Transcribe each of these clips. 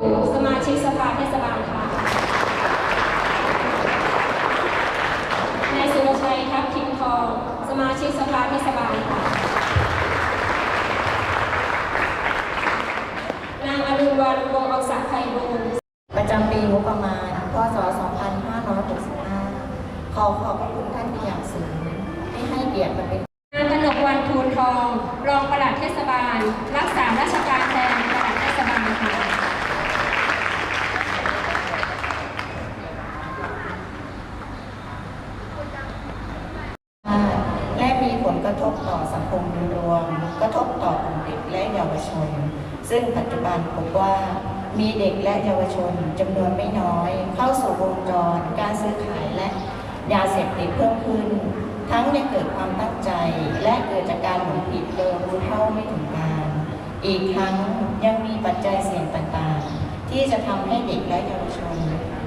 สมาชิกสภาเทศบาลค่ะ นายสุรชัยทัพทิมทอง สมาชิกสภาเทศบาลค่ะ นางอรุณวันวงศ์อักษะไพบูลย์ประจำปีงบประมาณพศ 2565 ขอขอบพระคุณท่านเป็นอย่างสูงที่ให้เกียรติมาเป็นนางกนกวันทูลทอง รองปลัดเทศบาล รักษาราชการแทนปลัดเทศบาลค่ะ และมีผลกระทบต่อสังคมโดยรวม กระทบต่อกลุ่มเด็กและเยาวชน ซึ่งปัจจุบันพบว่ามีเด็กและเยาวชนจำนวนไม่น้อย เข้าสู่วงจรการซื้อขายและยาเสพติดเพิ่มขึ้น ทั้งในเกิดความตั้งใจและเกิดจากการหลงผิดโดยรู้เท่าไม่ถึงการ อีกทั้งยังมีปัจจัยเสี่ยงต่างๆ ที่จะทำให้เด็กและเยาวชน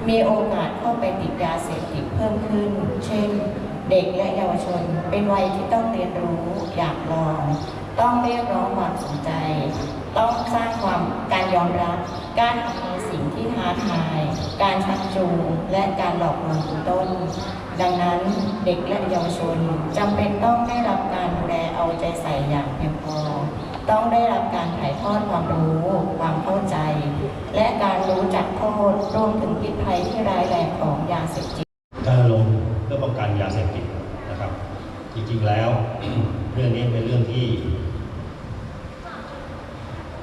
มีโอกาสเข้าไปติดยาเสพติดเพิ่มขึ้น เช่น เด็กและเยาวชนเป็นวัยที่ต้องเรียนรู้อยากลอง ต้องเรียกร้องความสนใจ ต้องสร้างความการยอมรับ การทำในสิ่งที่ท้าทาย การชักจูงและการหลอกลวงเป็นต้น ดังนั้นเด็กและเยาวชนจำเป็นต้องได้รับการดูแลเอาใจใส่อย่างเพียงพอ ต้องได้รับการถ่ายทอดความรู้ ความเข้าใจ และการรู้จักโทษรวมถึงพิษภัยที่ร้ายแรงของยาเสพติดการลงเพื่อป้องกันยาเสพติดนะครับ จริงๆแล้วเรื่องนี้เป็นเรื่องที่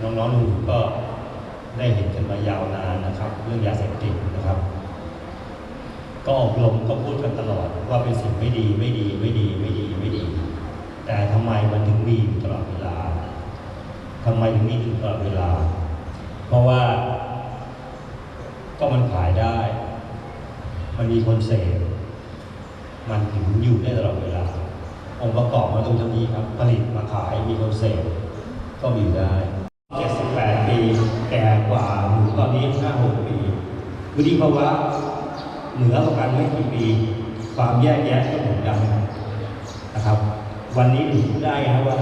น้องๆหนูก็ได้เห็นกันมายาวนานนะครับ เรื่องยาเสพติดนะครับ ก็อบรมก็พูดกันตลอดว่าเป็นสิ่งไม่ดีไม่ดีไม่ดีไม่ดีไม่ดี แต่ทำไมมันถึงมีอยู่ตลอดเวลาทำไมถึงมีอยู่ตลอดเวลา เพราะว่าก็มันขายได้ มันมีคนเสพมันถึงอยู่ได้ตลอดเวลาองค์ประกอบมาตรงนี้ครับ ผลิตมาขายมีคนเสพก็มีอยู่ได้ 78 ปี แก่กว่าหนูตอนนี้ 56 ปี วุฒิภาวะเหนือกว่ากันไม่กี่ปี ความแยกแยะก็เหมือนกันนะครับ วันนี้หนูพูดได้นะว่า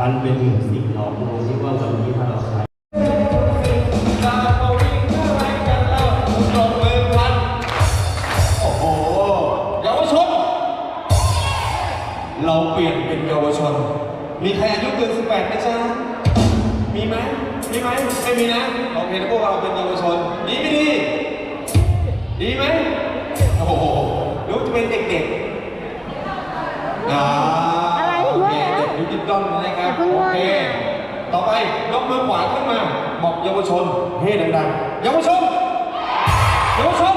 มันเป็นหนึ่งสิ่งหลอกลวงที่ว่าวันนี้ถ้าเราใช้เยเราเปลี่ยนเป็นเยาวชน มีใครอายุเกิน 18ไหมจ๊ะมีไหม มีไหมไม่มีนะโอเคนะพวกเราเป็นเยาวชนดีไม่ดี ดีไหมโอ้โหหรือว่าจะเป็นเด็กๆอ่าอะไรโอเพื่เคอนเด็กดิจิตอลนะครับอย่าเพิ่งโอว่าเคต่อไปยกมือขวาขึ้นมาบอกเยาวชนเฮ้ดังๆเยาวชนเยาวชน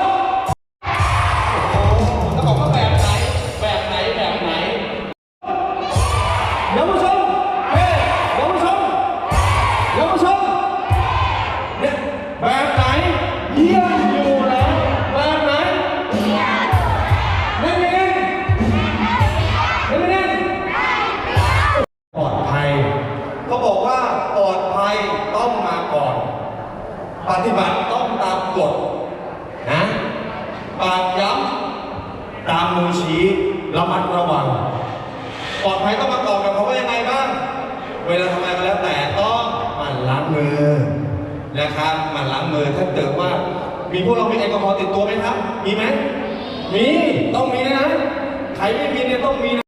นะครับมันล้างมือถ้าเกิดว่า มีพวกเรามีแอลกอฮอล์ติดตัวไหมครับ มีไหมมีต้องมีนะใครไม่มีเนี่ยต้องมีนะ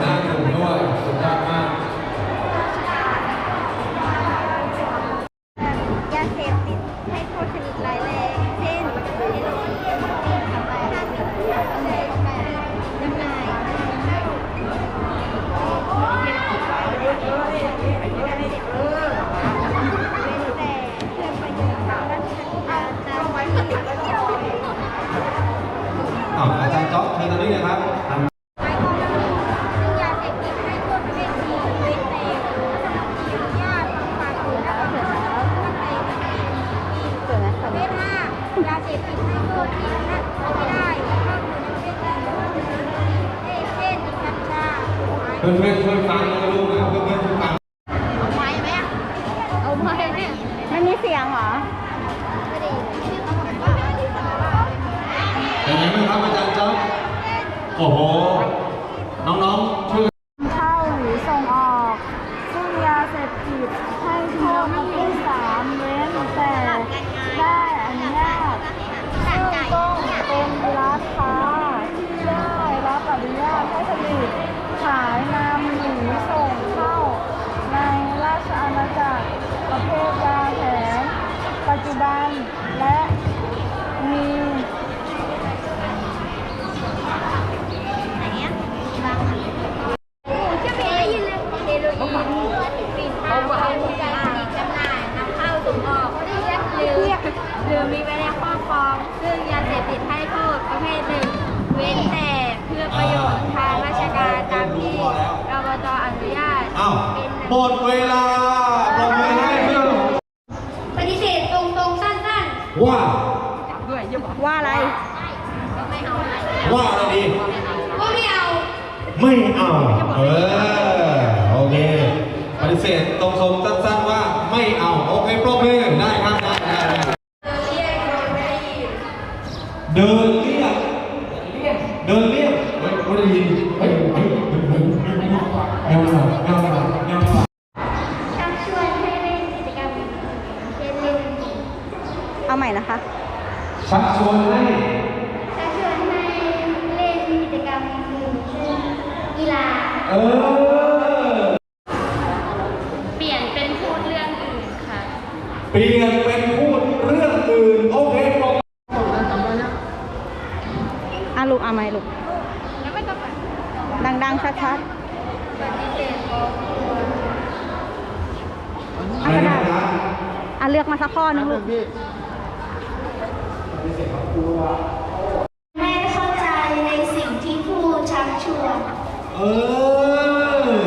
감사합니다. ไหมครับอาจารย์จ๊อบโอ้โห น้องๆ ว่าว่าอะไร ว่าอะไรดี ว่าไม่เอา ไม่เอา เออ โอเค ปฏิเสธตรงสมสั้นๆว่าไม่เอา โอเคปรบมือนะ ปฏิเสธครอบครัวๆอะก็ได้อะเลือกมาสักข้อนึงลูกไม่เข้าใจในสิ่งที่ผู้ชักชวนเออ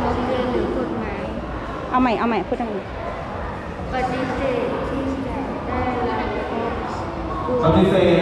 โรงเรียนหรือกฎหมายเอาใหม่ เอาใหม่ พูดดังปฏิเสธที่จะได้รับครอบครัว ปฏิเสธ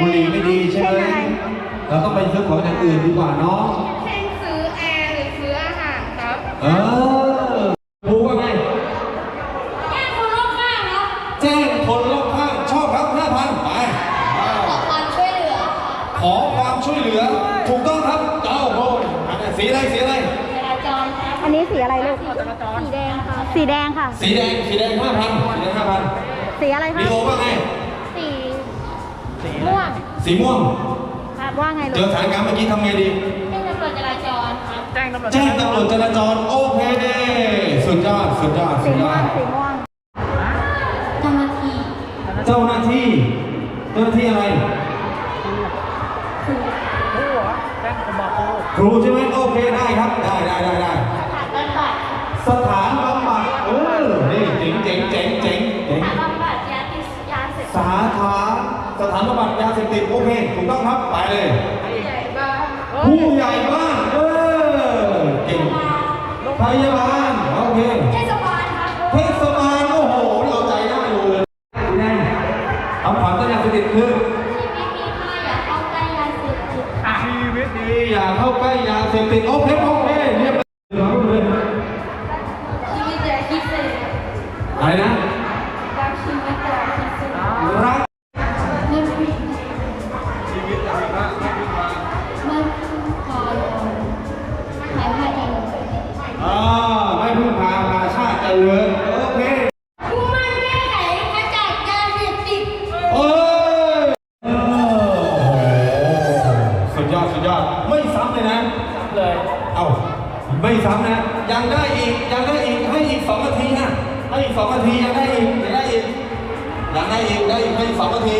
บุหรี่ไม่ดีใช่ไหมเช่นอะไรเราต้องไปซื้อของอย่างอื่นดีกว่าเนาะเช่นซื้อแอร์หรือซื้ออาหารครับ เออพูดว่าไงแย่คนรอบข้างครับแจ้งคนรอบข้างชอบครับห้าพันไปความช่วยเหลือ ขอความช่วยเหลือ ถูกต้องครับเจ้าโคนอันนี้สีอะไรสีอะไรจราจรครับอันนี้สีอะไรลูก สีแดงครับสีแดงค่ะ สีแดง สีแดงห้าพันสีแดงห้าพันสีอะไรคะลีโอว่าไงสีม่วง สีม่วงครับว่าไงเจลูอกสถานการณ์เมื่อกี้ทำไงดี ให้ตำรวจจราจรครับแจ้งตำรวจจราจรโอเคเด้สุดยอดสุดยอดสีสุดยม่วองดสีม่วงเจ้าหน้าที่เจ้าหน้าที่เจ้าหน้าที่อะไร ครูใช่ไหมโอเคได้ครับได้ได้ได้ได้านบำบัดยาเสพติดโอเคถูกต้องครับไปเลยใหญ่บ้างผู้ใหญ่บ้านเออเก่งพยาบาลโอเค เทศ เอ้าไม่ซ้ำนะ ยังได้อีก ยังได้อีก ให้อีกสองนาทีนะ ให้อีกสองนาทียังได้อีกยังได้อีกยังได้อีก ได้อีกให้อีกสองนาที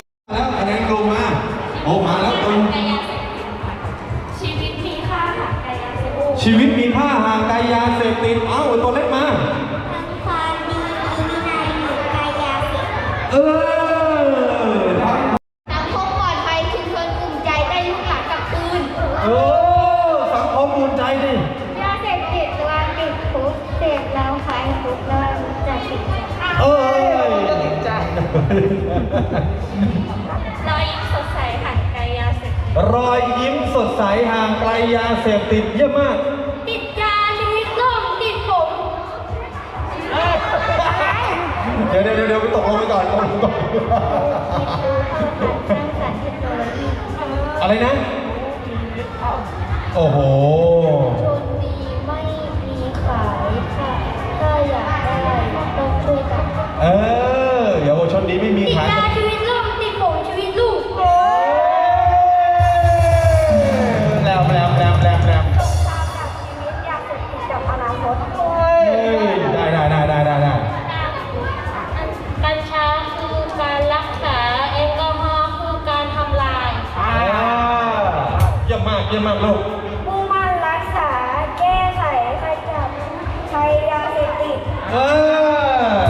อยยิ้มสดใสห่างไกลยาเสพติดเยี่ยมมาก ติดยาชีวิตโลกติดผมเดี๋ยวเดี๋ยวเดี๋ยวไปตกลงไปก่อนตกลงก่อนสร้างสรรค์เทคโนโลยีอะไรนะ โอ้โห มมากเยี่ยมมากลูกมุ่งมั่นรักษาแก้ไขขจัดภัยยาเสพติดเออ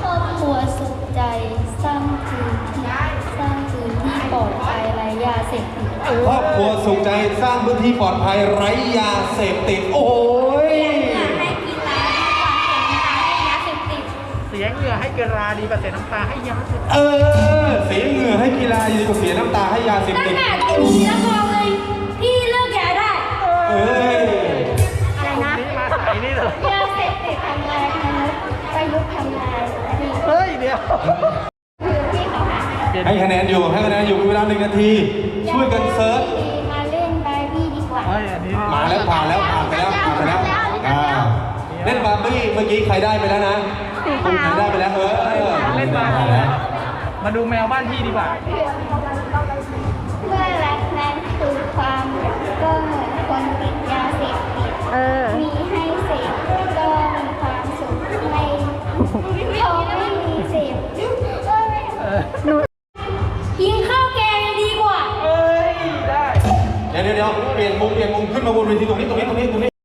ครอบครัวสุขใจสร้างพื้นที่สร้างพื้นที่ปลอดภัยไร้ยาเสพติดครอบครัวสุขใจสร้างพื้นที่ปลอดภัยไร้ยาเสพติดโอ้ยให้าดีกว่าเสียน้ำตาให้ยาเสพติดเออ เสียเหงื่อให้กีฬาดีกว่าเสียน้ำตาให้ยาเสพตั้งติดแต่ที่หนูรับรองเลยพี่เลิกยาได้ เอ้ยอะไรนะนี่มาสายนี่เลยยาเสพติดทำลายมนุษย์ประยุกต์ทำลายดีเฮ้ยเดี๋ยวคือที่เขาหาให้คะแนนอยู่ให้คะแนนอยู่มีเวลาหนึ่งนาที ช่วยกันเซิร์ชมาเล่นบาร์บี้ดีกว่าเฮ้ยอันนี้มาแล้วผ่านแล้วผ่านไปแล้วผ่านไปแล้วอ่าเล่นบาร์บี้เมื่อกี้ใครได้ไปแล้วนะ สีคุณขาวใครได้ไปแล้วเออเล่นมาผ่านแล้แล้ววมาดูแมวบ้านพี่ดีกว่า เมื่อรักนั้นคือความก็เหมือนคนติดยาเสพติด เออ มีให้เสพก็มีความสุขไม่พอไม่มีเสพก็ไม่หนูกินข้าวแกงดีกว่า เอ้ย ได้ เดี๋ยวเดี๋ยวเดี๋ยวเปลี่ยนมุมเปลี่ยนมุมขึ้นมาบนเวทีตรงนี้ตรงนี้ตรงนี้ตรงนี้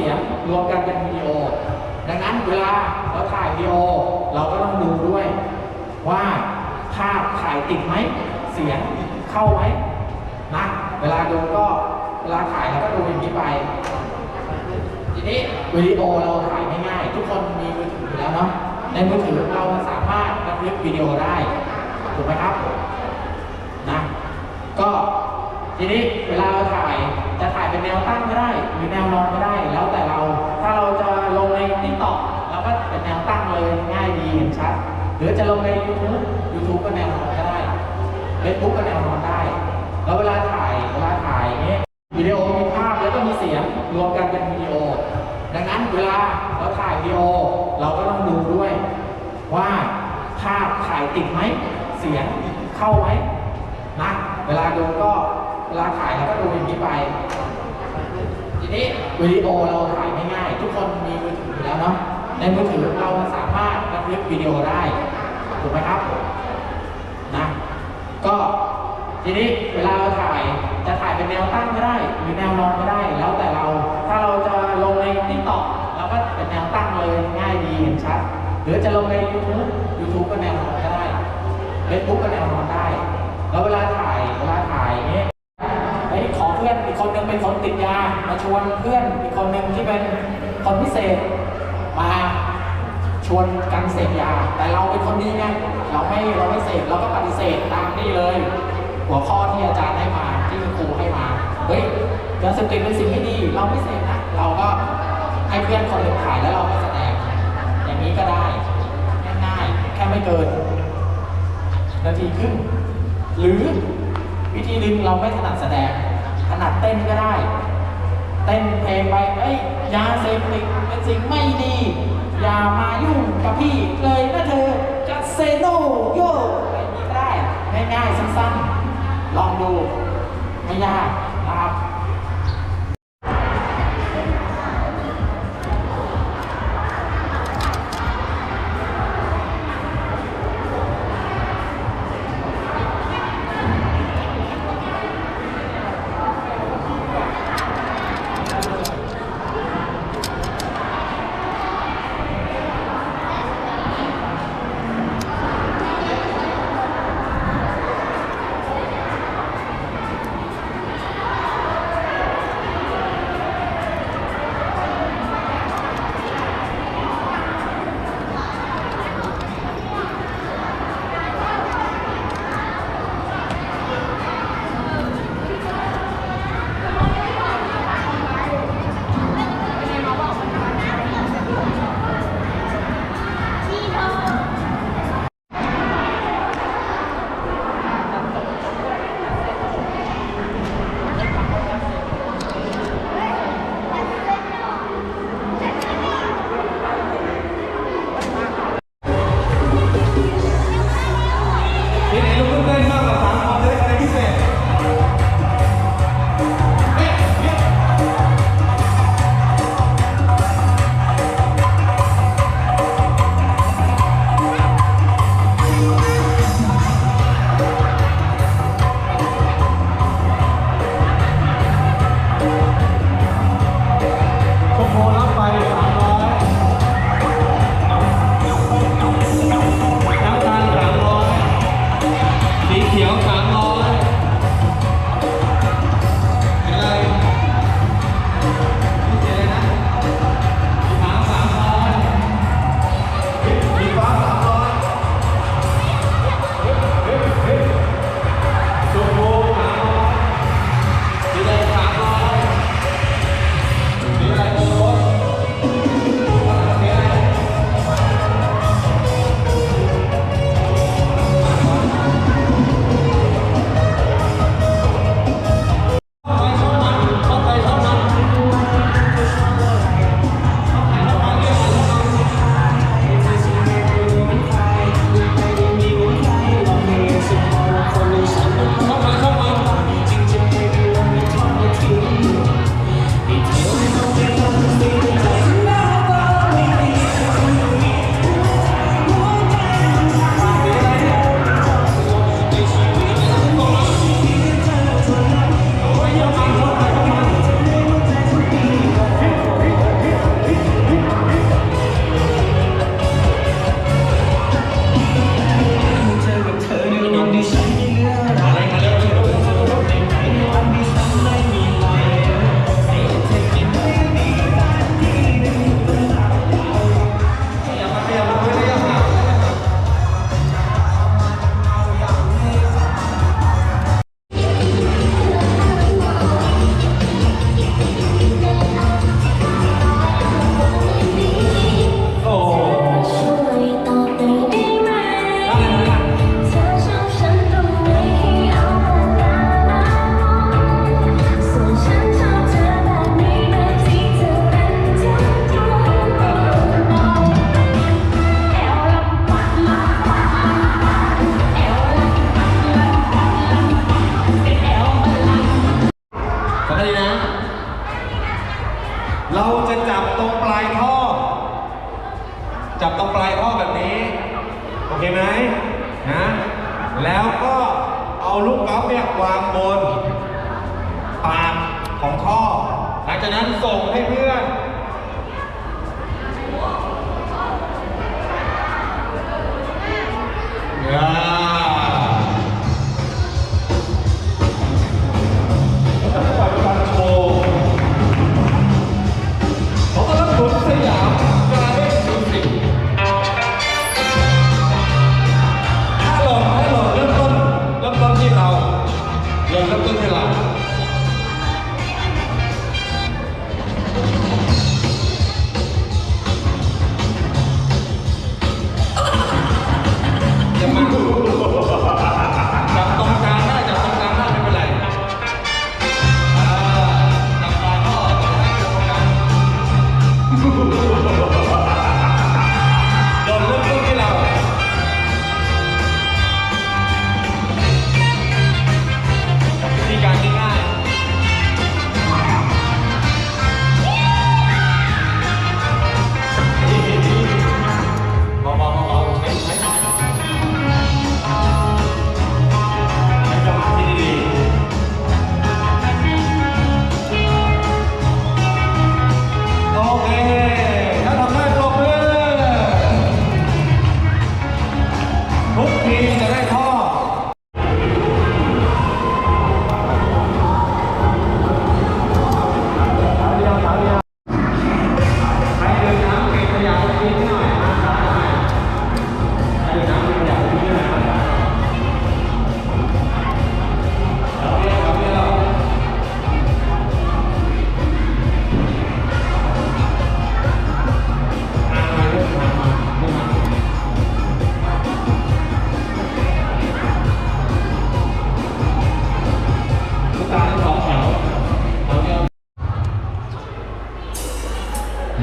สียงรวมกันเป็นวิดีโอ ดังนั้นเวลาเราถ่ายวิดีโอ เราก็ต้องดูด้วยว่าภาพถ่ายติดไหมเสียงเข้าไหมนะเวลาดูก็เวลาถ่ายเราก็ดูอย่างนี้ไป ทีนี้วิดีโอเราถ่ายง่ายๆทุกคนมีมือถือแล้วเนาะในมือถือเราสามารถบันทึกวิดีโอได้ถูกไหมครับนะก็ทีนี้เวลาเราถ่าย จะถ่ายเป็นแนวตั้งก็ได้ หรือแนวนอนก็ได้ แล้วแต่เรา ถ้าเราจะลงในทิกตอกเราก็เป็นแนวตั้งเลยง่ายดีเห็นชัด หรือจะลงใน YouTube YouTube ก็แนวนอนก็ได้ Facebook ก็แนวนอนได้ แล้วเวลาถ่ายเวลาถ่ายเงี้ยวิดีโอมีภาพแล้วก็มีเสียงรวมกันเป็นวิดีโอ ดังนั้นเวลาเราถ่ายวิดีโอเราก็ต้องดูด้วยว่าภาพถ่ายติดไหมเสียงเข้าไหมนะเวลาดูก็ เวลาถ่ายเราก็ดูอย่างนี้ไป ทีนี้วิดีโอเราถ่ายง่ายๆทุกคนมีมือถืออยู่แล้วเนาะ ในมือถือเราสามารถบันทึกวิดีโอได้ถูกไหมครับ นะ ก็ทีนี้เวลาเราถ่ายจะถ่ายเป็นแนวตั้งก็ได้ หรือแนวนอนก็ได้ แล้วแต่เรา ถ้าเราจะลงในทิกตอกเราก็เป็นแนวตั้งเลยง่ายดีเห็นชัด หรือจะลงใน YouTube YouTube ก็แนวนอนก็ได้ Facebook ก็แนวนอนได้ แล้วเวลาถ่ายเวลาถ่ายเงี้ย นึงเป็นคนติดยามาชวนเพื่อนอีกคนหนึ่งที่เป็นคนพิเศษมาชวนกันเสพยา แต่เราเป็นคนดีไงเราไม่เราไม่เสพเราก็ปฏิเสธตามนี่เลย หัวข้อที่อาจารย์ให้มาที่ครูให้มาเฮ้ยยาเสพติดเป็นสิ่งไม่ดี เราไม่เสพนะเราก็ให้เพื่อนคนหนึ่งถ่ายแล้วเราก็แสดงอย่างนี้ก็ได้ง่ายๆแค่ไม่เกินนาทีครึ่งหรือวิธีหนึ่งเราไม่ถนัดแสดง นัดเต้นก็ได้ เต้นเพลงไปเอ้ยยาเสพติดเป็นสิ่งไม่ดี อย่ามายุ่งกับพี่เลยนะเธอจะเซโนโยอะไรอย่างนี้ได้ง่ายๆสั้นๆ ลองดูไม่ยาก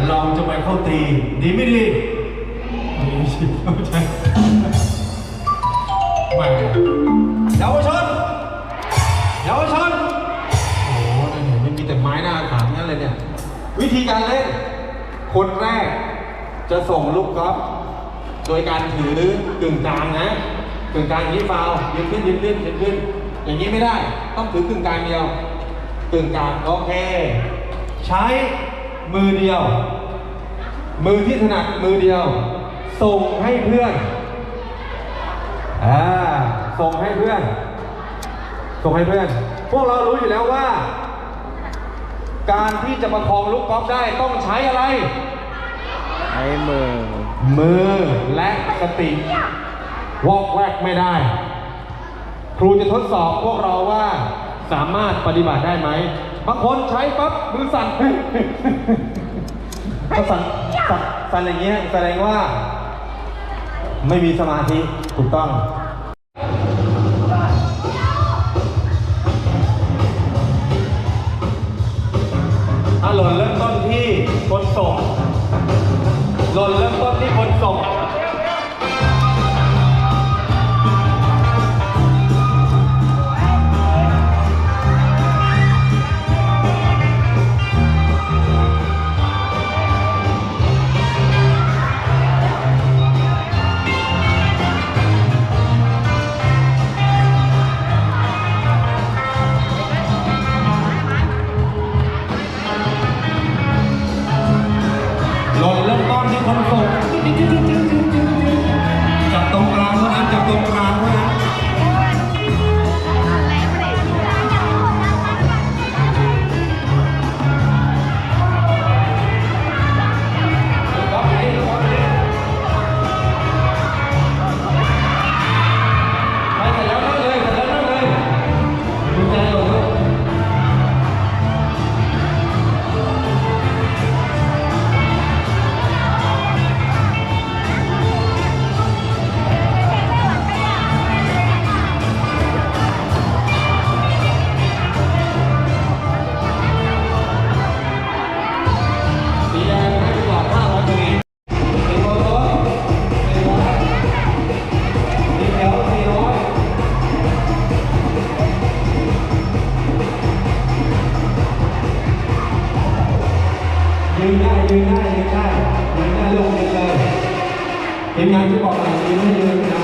เราจะไปเข้าตี ดีไม่ดีดีสิเข้าใจแหม่เยาวชนเยาวชนโอ้โหนี่ไม่มีแต่ไม้หน้าถามนั่นเลยเนี่ย วิธีการเล่น คนแรกจะส่งลูกกอล์ฟโดยการถือกึ่งกลางนะกึ่งกลางอย่างนี้ฟาวล์ยืนขึ้นยืนขึ้นยืนขึ้น อย่างนี้ไม่ได้ ต้องถือกึ่งกลางเดียวกึ่งกลางโอเค ใช้ มือเดียว มือที่ถนัดมือเดียว ส่งให้เพื่อนอ่าส่งให้เพื่อน ส่งให้เพื่อน พวกเรารู้อยู่แล้วว่า การที่จะประคองลูกกอล์ฟได้ต้องใช้อะไร ใช้มือ มือและสติวอกแวกไม่ได้ ครูจะทดสอบพวกเราว่า สามารถปฏิบัติได้ไหมบางคนใช้ปั๊บมือสั่นถ้าสั่นสั่นสั่นอย่างเงี้ยแสดงว่า ไม่มีสมาธิถูกต้องถ้าหล่นเริ่มต้นที่คนส่งหล่นเริ่มต้น ทีมงานที่บอ